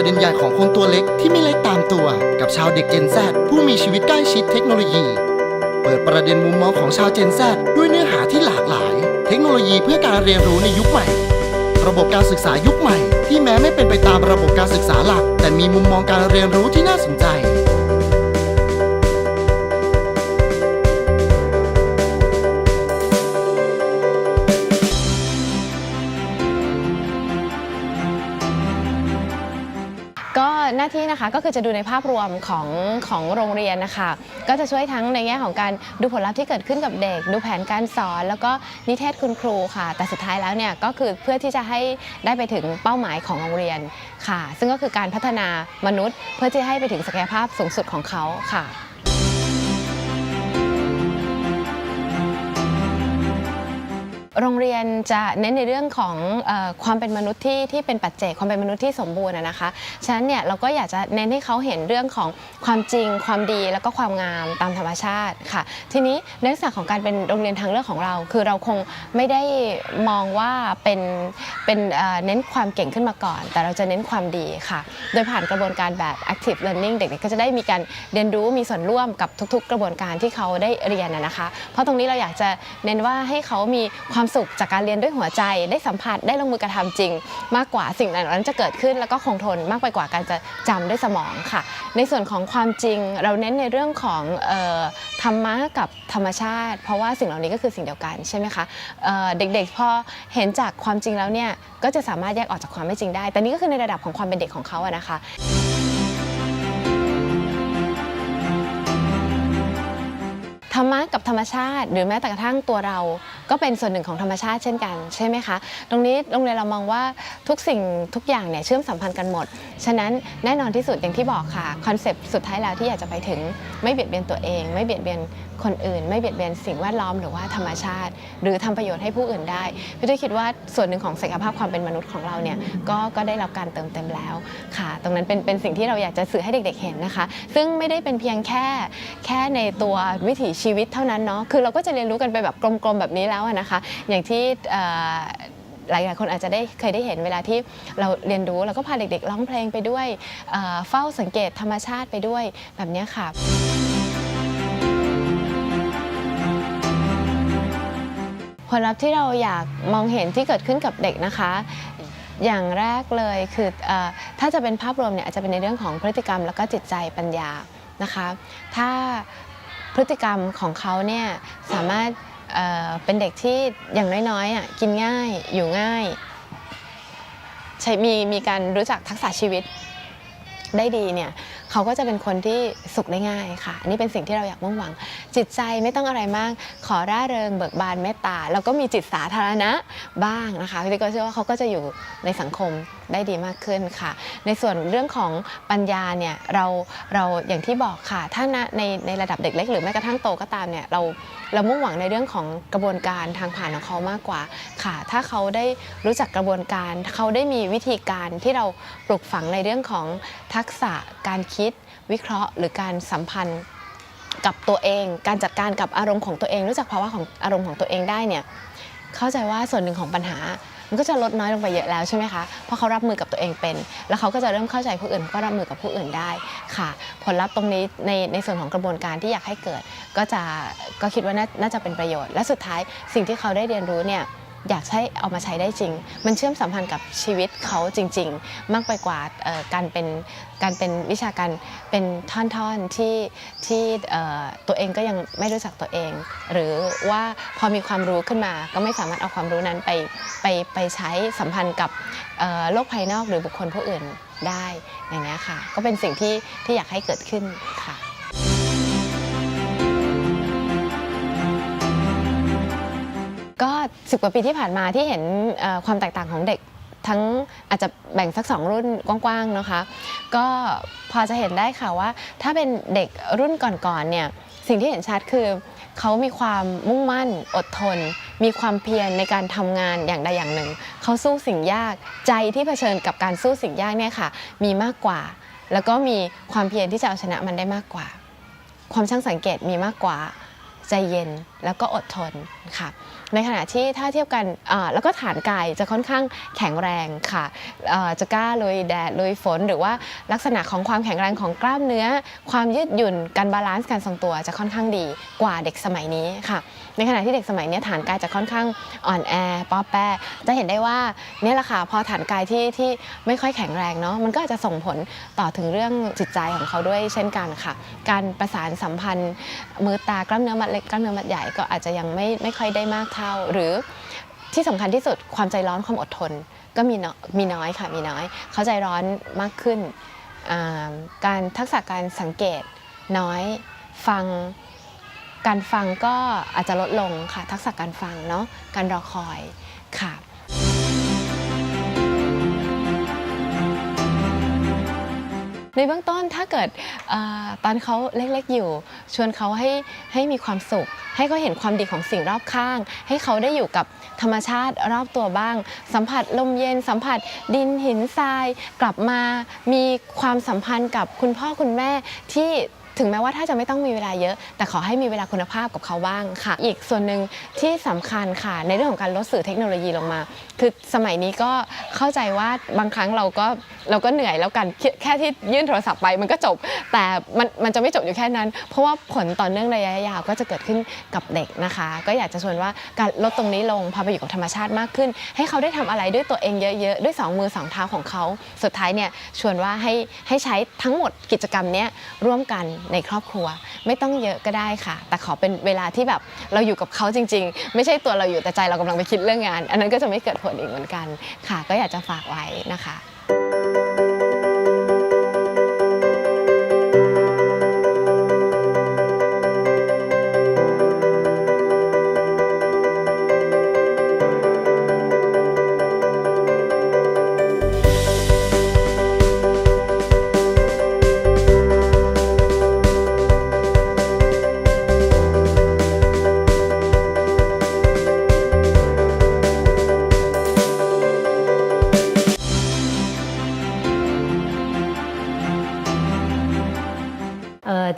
ประเด็นใหญ่ของคนตัวเล็กที่ไม่เล็กตามตัว กับชาวเด็กเจนแซผู้มีชีวิตใกล้ชิดเทคโนโลยี เปิดประเด็นมุมมองของชาวเจนแซด้วยเนื้อหาที่หลากหลาย เทคโนโลยีเพื่อการเรียนรู้ในยุคใหม่ ระบบการศึกษายุคใหม่ ที่แม้ไม่เป็นไปตามระบบการศึกษาหลัก แต่มีมุมมองการเรียนรู้ที่น่าสนใจาที่นะคะก็คือจะดูในภาพรวมของของโรงเรียนนะคะ ก็จะช่วยทั้งในแง่ของการดูผลลัพธ์ที่เกิดขึ้นกับเด็ก ดูแผนการสอน แล้วก็นิเทศคุณครูค่ะ แต่สุดท้ายแล้วเนี่ยก็คือเพื่อที่จะให้ได้ไปถึงเป้าหมายของโรงเรียนค่ะ ซึ่งก็คือการพัฒนามนุษย์ เพื่อที่ให้ไปถึงศักยภาพสูงสุดของเขาค่ะ โรงเรียนจะเน้นในเรื่องของอความเป็นมนุษย์ที่ที่เป็นปัจเจกความเป็นมนุษย์ที่สมบูรณ์นะคะฉะนั้นเนี่ยเราก็อยากจะเน้นให้เขาเห็นเรื่องของความจริง ความดีแล้วก็ความงามตามธรรมชาติค่ะ ทีนี้ในลักษณะของการเป็นโรงเรียนทางเลือกของเรา คือเราคงไม่ได้มองว่าเป็นเป็นเน้นความเก่งขึ้นมาก่อน แต่เราจะเน้นความดีค่ะ โดยผ่านกระบวนการแบบ active learning เด็กๆก็จะได้มีการเรียนรู้มีส่วนร่วมกับทุก ๆ กระบวนการที่เขาได้เรียนนะคะ เพราะตรงนี้เราอยากจะเน้นว่าให้เขามีความสุขจากการเรียนด้วยหัวใจ ได้สัมผัสได้ลงมือกระทำจริง มากกว่าสิ่งนั้นจะเกิดขึ้น แล้วก็คงทนมากไปกว่าการจะจำด้วยสมองค่ะ ในส่วนของความจริงเราเน้นในเรื่องของออธรรมะกับธรรมชาติ เพราะว่าสิ่งเหล่านี้ก็คือสิ่งเดียวกันใช่ไหมคะเเด็กๆพอเห็นจากความจริงแล้วเนี่ยก็จะสามารถแยกออกจากความไม่จริงได้ แต่นี่ก็คือในระดับของความเป็นเด็กของเขาอะนะคะธรรมะกับธรรมชาติ หรือแม้แต่กระทั่งตัวเรา ก็เป็นส่วนหนึ่งของธรรมชาติเช่นกันใช่ไหมคะ ตรงนี้โรงเรียนเรามองว่าทุกสิ่งทุกอย่างเนี่ยเชื่อมสัมพันธ์กันหมด ฉะนั้นแน่นอนที่สุดอย่างที่บอกค่ะคอนเซปต์สุดท้ายแล้วที่อยากจะไปถึงไม่เบียดเบียนตัวเอง ไม่เบียดเบียนคนอื่น ไม่เบียดเบียนสิ่งแวดล้อมหรือว่าธรรมชาติ หรือทำประโยชน์ให้ผู้อื่นได้พี่ตุ้ยคิดว่าส่วนหนึ่งของศักยภาพความเป็นมนุษย์ของเราเนี่ยก็ก็ได้รับการเติมเต็มแล้วค่ะ ตรงนั้นเป็นเป็นสิ่งที่เราอยากจะสื่อให้เด็กๆเห็นนะคะ ซึ่งไม่ได้เป็นเพียงแค่ แค่ในตัววิถีชีวิตเท่านั้นเนาะคือเราก็จะเรียนรู้กันไปแบบกลมๆแบบนี้แล้วนะคะ อย่างที่เอ่อหลายๆคนอาจจะได้เคยได้เห็นเวลาที่เราเรียนรู้เราก็พาเด็กๆร้องเพลงไปด้วยเฝ้าสังเกตธรรมชาติไปด้วยแบบนี้ค่ะผลลัพธ์ที่เราอยากมองเห็นที่เกิดขึ้นกับเด็กนะคะ อย่างแรกเลยคืออถ้าจะเป็นภาพรวมเนี่ยอาจจะเป็นในเรื่องของพฤติกรรมแล้วก็จิตใจปัญญา นะคะ ถ้าพฤติกรรมของเขาเนี่ยสามารถเเป็นเด็กที่อย่างน้อยๆกินง่ายอยู่ง่ายใช้มีมีการรู้จักทักษะชีวิตได้ดีเนี่ยเขาก็จะเป็นคนที่สุขได้ง่ายค่ะอันนี้เป็นสิ่งที่เราอยากมุ่งหวัง จิตใจไม่ต้องอะไรมาก ขอร่าเริงเบิกบานเมตตาแล้วก็มีจิตสาธารณะบ้างนะคะพี่ติ๊กก็เชื่อว่าเขาก็จะอยู่ในสังคม ได้ดีมากขึ้นค่ะ ในส่วนเรื่องของปัญญาเนี่ยเราเราอย่างที่บอกค่ะ ถ้าในในระดับเด็กเล็กหรือแม้กระทั่งโตก็ตามเนี่ยเราเรามุ่งหวังในเรื่องของกระบวนการทางผ่านของเขามากกว่าค่ะ ถ้าเขาได้รู้จักกระบวนการ เขาได้มีวิธีการที่เราปลูกฝังในเรื่องของทักษะการคิดวิเคราะห์ หรือการสัมพันธ์กับตัวเอง การจัดการกับอารมณ์ของตัวเอง รู้จักภาวะของอารมณ์ของตัวเองได้เนี่ยเข้าใจว่าส่วนหนึ่งของปัญหา มันก็จะลดน้อยลงไปเยอะแล้วใช่ไหมคะเพราะเขารับมือกับตัวเองเป็น แล้วเขาก็จะเริ่มเข้าใจผู้อื่นก็รับมือกับผู้อื่นได้ค่ะ ผลลัพธ์ตรงนี้ในในส่วนของกระบวนการที่อยากให้เกิด ก็จะก็คิดว่าน่าจะเป็นประโยชน์ และสุดท้ายสิ่งที่เขาได้เรียนรู้เนี่ย อยากให้เอามาใช้ได้จริง มันเชื่อมสัมพันธ์กับชีวิตเขาจริง ๆ มากไปกว่าการเป็นการเป็นวิชาการเป็นท่อนๆที่ที่เอ่ตัวเองก็ยังไม่รู้จักตัวเอง หรือว่าพอมีความรู้ขึ้นมาก็ไม่สามารถเอาความรู้นั้นไปไปไปใช้สัมพันธ์กับโลกภายนอกหรือบุคคลผู้อื่นได้อย่างนี้ค่ะ ก็เป็นสิ่งที่ที่อยากให้เกิดขึ้นค่ะ ก็สิบกว่าปีที่ผ่านมาที่เห็นความแตกต่างของเด็กทั้งอาจจะแบ่งสักสองรุ่นกว้างๆนะคะ ก็พอจะเห็นได้ค่ะว่า ถ้าเป็นเด็กรุ่นก่อนๆเนี่ยสิ่งที่เห็นชัดคือเขามีความมุ่งมั่นอดทน มีความเพียรในการทำงานอย่างใดอย่างหนึ่ง เขาสู้สิ่งยากใจที่เผชิญกับการสู้สิ่งยากเนี่ยค่ะ มีมากกว่า แล้วก็มีความเพียรที่จะเอาชนะมันได้มากกว่า ความช่างสังเกตมีมากกว่า ใจเย็นแล้วก็อดทนค่ะในขณะที่ถ้าเทียบกันแล้วก็ฐานกายจะค่อนข้างแข็งแรงค่ะจะกล้าลุยแดดลุยฝน หรือว่าลักษณะของความแข็งแรงของกล้ามเนื้อ ความยืดหยุ่นการบาลานซ์การทรงตัวจะค่อนข้างดีกว่าเด็กสมัยนี้ค่ะ ในขณะที่เด็กสมัยนี้ฐานกายจะค่อนข้างอ่อนแอป้อแป้จะเห็นได้ว่าเนี่ยแหละค่ะพอฐานกายที่ที่ไม่ค่อยแข็งแรงเนาะมันก็จะส่งผลต่อถึงเรื่องจิตใจของเขาด้วยเช่นกันค่ะ การประสานสัมพันธ์มือตากล้ามเนื้อมัดเล็กกล้ามเนื้อมัดใหญ่ก็อาจจะยังไม่ไม่ค่อยได้มากเท่า หรือที่สำคัญที่สุดความใจร้อนความอดทนก็มีน้อยมีน้อยค่ะมีน้อย เขาใจร้อนมากขึ้น การทักษะการสังเกตน้อยฟังการฟังก็อาจจะลดลงค่ะทักษะการฟังเนาะการรอคอยค่ะ ในเบื้องต้นถ้าเกิดอตอนเขาเล็กๆอยู่ ชวนเขาให้ให้มีความสุข ให้เขาเห็นความดีของสิ่งรอบข้าง ให้เขาได้อยู่กับธรรมชาติรอบตัวบ้าง สัมผัสลมเย็น สัมผัสดินหินทราย กลับมามีความสัมพันธ์กับคุณพ่อคุณแม่ที่ ถึงแม้ว่าถ้าจะไม่ต้องมีเวลาเยอะ แต่ขอให้มีเวลาคุณภาพกับเขาบ้างค่ะ อีกส่วนหนึ่งที่สำคัญค่ะ ในเรื่องของการลดสื่อเทคโนโลยีลงมา คือสมัยนี้ก็เข้าใจว่าบางครั้งเราก็เราก็เหนื่อยแล้วกันแค่ที่ยื่นโทรศัพท์ไปมันก็จบ แต่มันมันจะไม่จบอยู่แค่นั้น เพราะว่าผลต่อเนื่องระยะยาวก็จะเกิดขึ้นกับเด็กนะคะ ก็อยากจะชวนว่าการลดตรงนี้ลงพาไปอยู่กับธรรมชาติมากขึ้น ให้เขาได้ทำอะไรด้วยตัวเองเยอะๆด้วยสองมือสองเท้าของเขา สุดท้ายเนี่ยชวนว่าให้ให้ใช้ทั้งหมดกิจกรรมเนี้ยร่วมกันในครอบครัว ไม่ต้องเยอะก็ได้ค่ะ แต่ขอเป็นเวลาที่แบบเราอยู่กับเขาจริง ๆ ไม่ใช่ตัวเราอยู่แต่ใจเรากำลังไปคิดเรื่องงาน อันนั้นก็จะไม่เกิดผลอีกเหมือนกันค่ะ ก็อยากจะฝากไว้นะคะ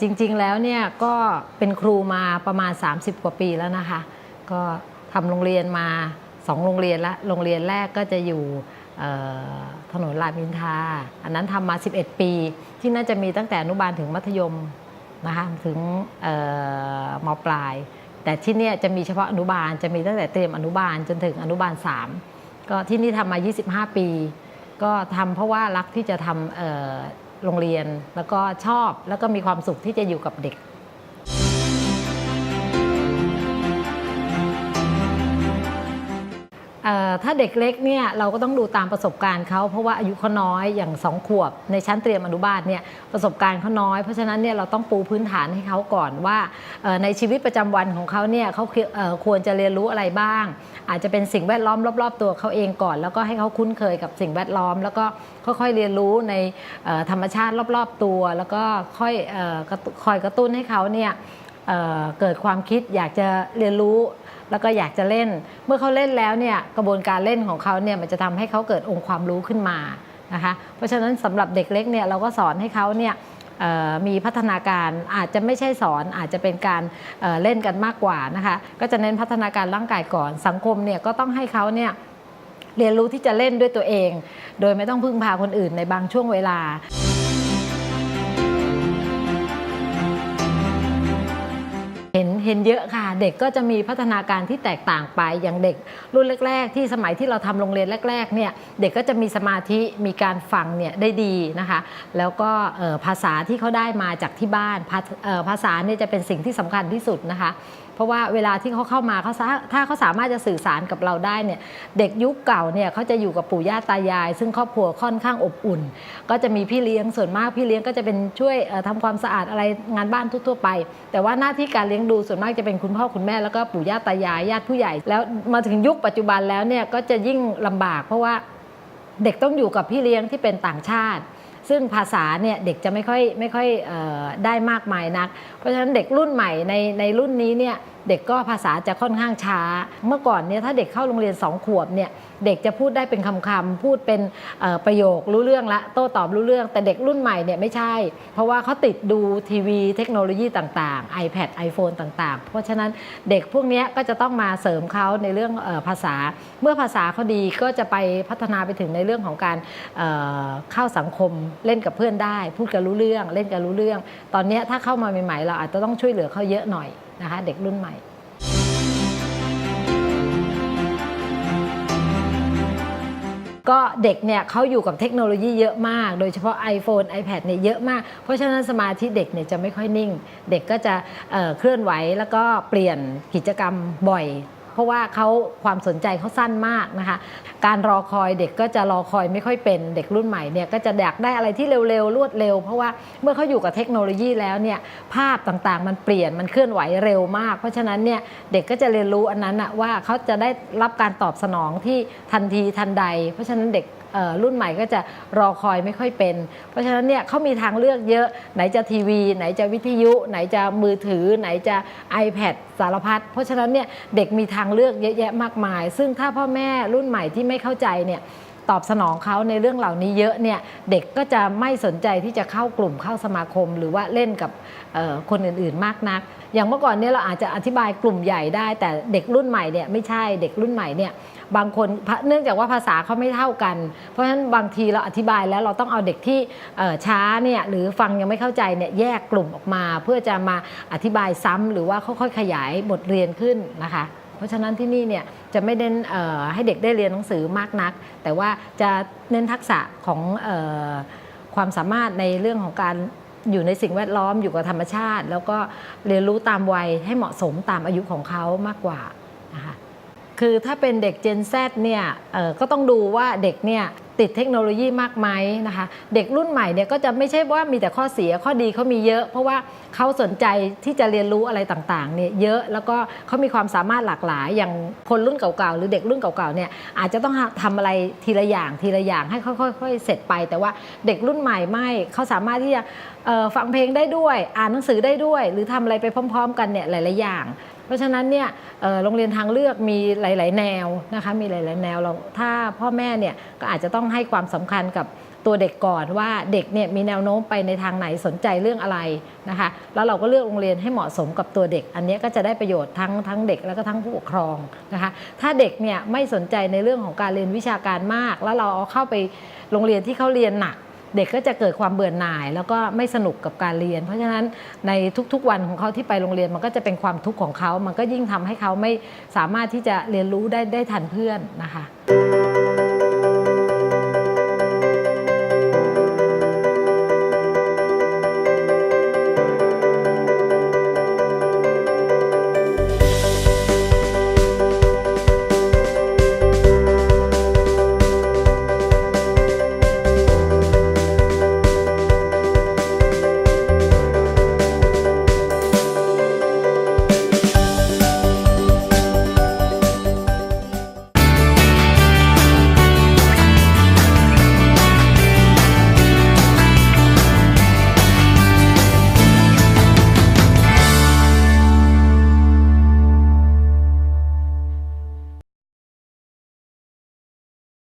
จริงๆแล้วเนี่ยก็เป็นครูมาประมาณ 30 กว่าปีแล้วนะคะ ก็ทำโรงเรียนมา2โรงเรียนละโรงเรียนแรกก็จะอยู่ถนนรามอินทราอันนั้นทำมา 11 ปี ที่น่าจะมีตั้งแต่อนุบาลถึงมัธยมนะคะถึงมปลาย แต่ที่นี่จะมีเฉพาะอนุบาลจะมีตั้งแต่เตรียมอนุบาลจนถึงอนุบาล 3 ก็ที่นี่ทำมา 25 ปี ก็ทำเพราะว่ารักที่จะทำ โรงเรียน แล้วก็ชอบแล้วก็มีความสุขที่จะอยู่กับเด็ก ถ้าเด็กเล็กเนี่ยเราก็ต้องดูตามประสบการณ์เขาเพราะว่าอายุเขาน้อยอย่างสองขวบ ในชั้นเตรียมอนุบาลเนี่ยประสบการณ์เขาน้อยเพราะฉะนั้นเนี่ยเราต้องปูพื้นฐานให้เขาก่อนว่าในชีวิตประจำวันของเขาเนี่ยเขาควรจะเรียนรู้อะไรบ้าง อาจจะเป็นสิ่งแวดล้อมรอบๆ ตัวเขาเองก่อน แล้วก็ให้เขาคุ้นเคยกับสิ่งแวดล้อม แล้วก็ค่อยๆเรียนรู้ในธรรมชาติรอบๆตัว แล้วก็ค่อยคอยกระตุ้นให้เขาเนี่ยเกิดความคิดอยากจะเรียนรู้ แล้วก็อยากจะเล่น เมื่อเขาเล่นแล้วเนี่ยกระบวนการเล่นของเขาเนี่ยมันจะทำให้เขาเกิดองค์ความรู้ขึ้นมานะคะเพราะฉะนั้นสำหรับเด็กเล็กเนี่ยเราก็สอนให้เขาเนี่ยมีพัฒนาการอาจจะไม่ใช่สอนอาจจะเป็นการเเล่นกันมากกว่านะคะก็จะเน้นพัฒนาการร่างกายก่อนสังคมเนี่ยก็ต้องให้เขาเนี่ยเรียนรู้ที่จะเล่นด้วยตัวเอง โดยไม่ต้องพึ่งพาคนอื่นในบางช่วงเวลา เห็นเยอะค่ะ เด็กก็จะมีพัฒนาการที่แตกต่างไปอย่างเด็ก รุ่นแรก ๆ ที่สมัยที่เราทำโรงเรียนแรกๆเนี่ยเด็กก็จะมีสมาธิมีการฟังเนี่ยได้ดีนะคะ แล้วก็ภาษาที่เขาได้มาจากที่บ้านภาษาเนี่ยจะเป็นสิ่งที่สำคัญที่สุดนะคะ ราะว่าเวลาที่เขาเข้ามาเขาถ้าเขาสามารถจะสื่อสารกับเราได้เนี่ยเด็กยุคเก่าเนี่ยเขาจะอยู่กับปู่ย่าตายาย ซึ่งครอบครัวค่อนข้างอบอุ่น ก็จะมีพี่เลี้ยงส่วนมากพี่เลี้ยงก็จะเป็นช่วยเอ่อทำความสะอาดอะไรงานบ้านทั่วๆไป แต่ว่าหน้าที่การเลี้ยงดูส่วนมากจะเป็นคุณพ่อคุณแม่แล้วก็ปู่ย่าตายายญาติผู้ใหญ่ แล้วมาถึงยุคปัจจุบันแล้วเนี่ยก็จะยิ่งลำบาก เพราะว่าเด็กต้องอยู่กับพี่เลี้ยงที่เป็นต่างชาติซึ่งภาษาเนี่ยเด็กจะไม่ค่อยไม่ค่อยออได้มากมายนัก เพราะฉะนั้นเด็กรุ่นใหม่ในในรุ่นนี้เนี่ยเด็กก็ภาษาจะค่อนข้างช้า เมื่อก่อนเนี่ยถ้าเด็กเข้าโรงเรียน2ขวบเนี่ยเด็กจะพูดได้เป็นคำๆพูดเป็นประโยครู้เรื่องละโต้ตอบรู้เรื่อง แต่เด็กรุ่นใหม่เนี่ยไม่ใช่ เพราะว่าเขาติดดูทีวีเทคโนโลยีต่างๆ iPad iPhone ต่างๆ เพราะฉะนั้นเด็กพวกนี้ก็จะต้องมาเสริมเขาในเรื่องออภาษา เมื่อภาษาเขาดีก็จะไปพัฒนาไปถึงในเรื่องของการเเข้าสังคมเล่นกับเพื่อนได้ พูดกันรู้เรื่องเล่นกันรู้เรื่อง ตอนนี้ถ้าเข้ามาใหม่ๆเราอาจจะต้องช่วยเหลือเขาเยอะหน่อยนะคะ เด็กรุ่นใหม่ก็เด็กเนี่ยเขาอยู่กับเทคโนโลยีเยอะมาก โดยเฉพาะ iPhone iPad เนี่ยเยอะมาก เพราะฉะนั้นสมาธิเด็กเนี่ยจะไม่ค่อยนิ่ง เด็กก็จะเเคลื่อนไหวแล้วก็เปลี่ยนกิจกรรมบ่อย เพราะว่าเขาความสนใจเขาสั้นมากนะคะ การรอคอยเด็กก็จะรอคอยไม่ค่อยเป็นเด็กรุ่นใหม่เนี่ยก็จะอยากได้อะไรที่เร็วๆรวดเร็ว เพราะว่าเมื่อเขาอยู่กับเทคโนโลยีแล้วเนี่ยภาพต่างๆ มันเปลี่ยนมันเคลื่อนไหวเร็วมาก เพราะฉะนั้นเนี่ยเด็กก็จะเรียนรู้อันนั้นอะว่าเขาจะได้รับการตอบสนองที่ทันทีทันใด เพราะฉะนั้นเด็ก รุ่นใหม่ก็จะรอคอยไม่ค่อยเป็น เพราะฉะนั้นเนี่ยเขามีทางเลือกเยอะไหนจะทีวี ไหนจะวิทยุ ไหนจะมือถือ ไหนจะ iPad สารพัดเพราะฉะนั้นเนี่ยเด็กมีทางเลือกเยอะแยะมากมาย ซึ่งถ้าพ่อแม่รุ่นใหม่ที่ไม่เข้าใจเนี่ยตอบสนองเขาในเรื่องเหล่านี้เยอะเนี่ยเด็กก็จะไม่สนใจที่จะเข้ากลุ่มเข้าสมาคม หรือว่าเล่นกับคนอื่นๆมากนัก อย่างเมื่อก่อนเนี่ยเราอาจจะอธิบายกลุ่มใหญ่ได้ แต่เด็กรุ่นใหม่เนี่ยไม่ใช่เด็กรุ่นใหม่เนี่ย บางคนเนื่องจากว่าภาษาเขาไม่เท่ากัน เพราะฉะนั้นบางทีเราอธิบายแล้วเราต้องเอาเด็กที่ช้าเนี่ยหรือฟังยังไม่เข้าใจเนี่ยแยกกลุ่มออกมา เพื่อจะมาอธิบายซ้ำหรือว่าค่อยๆขยายบทเรียนขึ้นนะคะเพราะฉะนั้นที่นี่เนี่ยจะไม่เน้นให้เด็กได้เรียนหนังสือมากนัก แต่ว่าจะเน้นทักษะของออความสามารถในเรื่องของการอยู่ในสิ่งแวดล้อมอยู่กับธรรมชาติ แล้วก็เรียนรู้ตามวัยให้เหมาะสมตามอายุของเขามากกว่านะคะ คือถ้าเป็นเด็ก Gen Z เนี่ยก็ต้องดูว่าเด็กเนี่ยติดเทคโนโลยีมากไหมนะคะ เด็กรุ่นใหม่เนี่ยก็จะไม่ใช่ว่ามีแต่ข้อเสียข้อดีเขามีเยอะ เพราะว่าเขาสนใจที่จะเรียนรู้อะไรต่างๆเนี่ยเยอะแล้วก็เขามีความสามารถหลากหลาย อย่างคนรุ่นเก่าๆหรือเด็กรุ่นเก่าๆเนี่ยอาจจะต้องทำอะไรทีละอย่างทีละอย่างให้ค่อยๆเสร็จไป แต่ว่าเด็กรุ่นใหม่ไม่เขาสามารถที่จะฟังเพลงได้ด้วย อ่านหนังสือได้ด้วย หรือทำอะไรไปพร้อม ๆ กันเนี่ยหลายๆอย่าง เพราะฉะนั้นเนี่ยโรงเรียนทางเลือกมีหลาย ๆ แนวนะคะมีหลาย ๆ แนวเราถ้าพ่อแม่เนี่ยก็อาจจะต้องให้ความสำคัญกับตัวเด็กก่อนว่าเด็กเนี่ยมีแนวโน้มไปในทางไหนสนใจเรื่องอะไรนะคะแล้วเราก็เลือกโรงเรียนให้เหมาะสมกับตัวเด็ก อันนี้ก็จะได้ประโยชน์ทั้งทั้งเด็กแล้วก็ทั้งผู้ปกครองนะคะถ้าเด็กเนี่ยไม่สนใจในเรื่องของการเรียนวิชาการมาก แล้วเราเอาเข้าไปโรงเรียนที่เขาเรียนหนัก เด็กก็จะเกิดความเบื่อหน่าย แล้วก็ไม่สนุกกับการเรียน เพราะฉะนั้นในทุกๆวันของเขาที่ไปโรงเรียนมันก็จะเป็นความทุกข์ของเขา มันก็ยิ่งทำให้เขาไม่สามารถที่จะเรียนรู้ได้ได้ทันเพื่อนนะคะ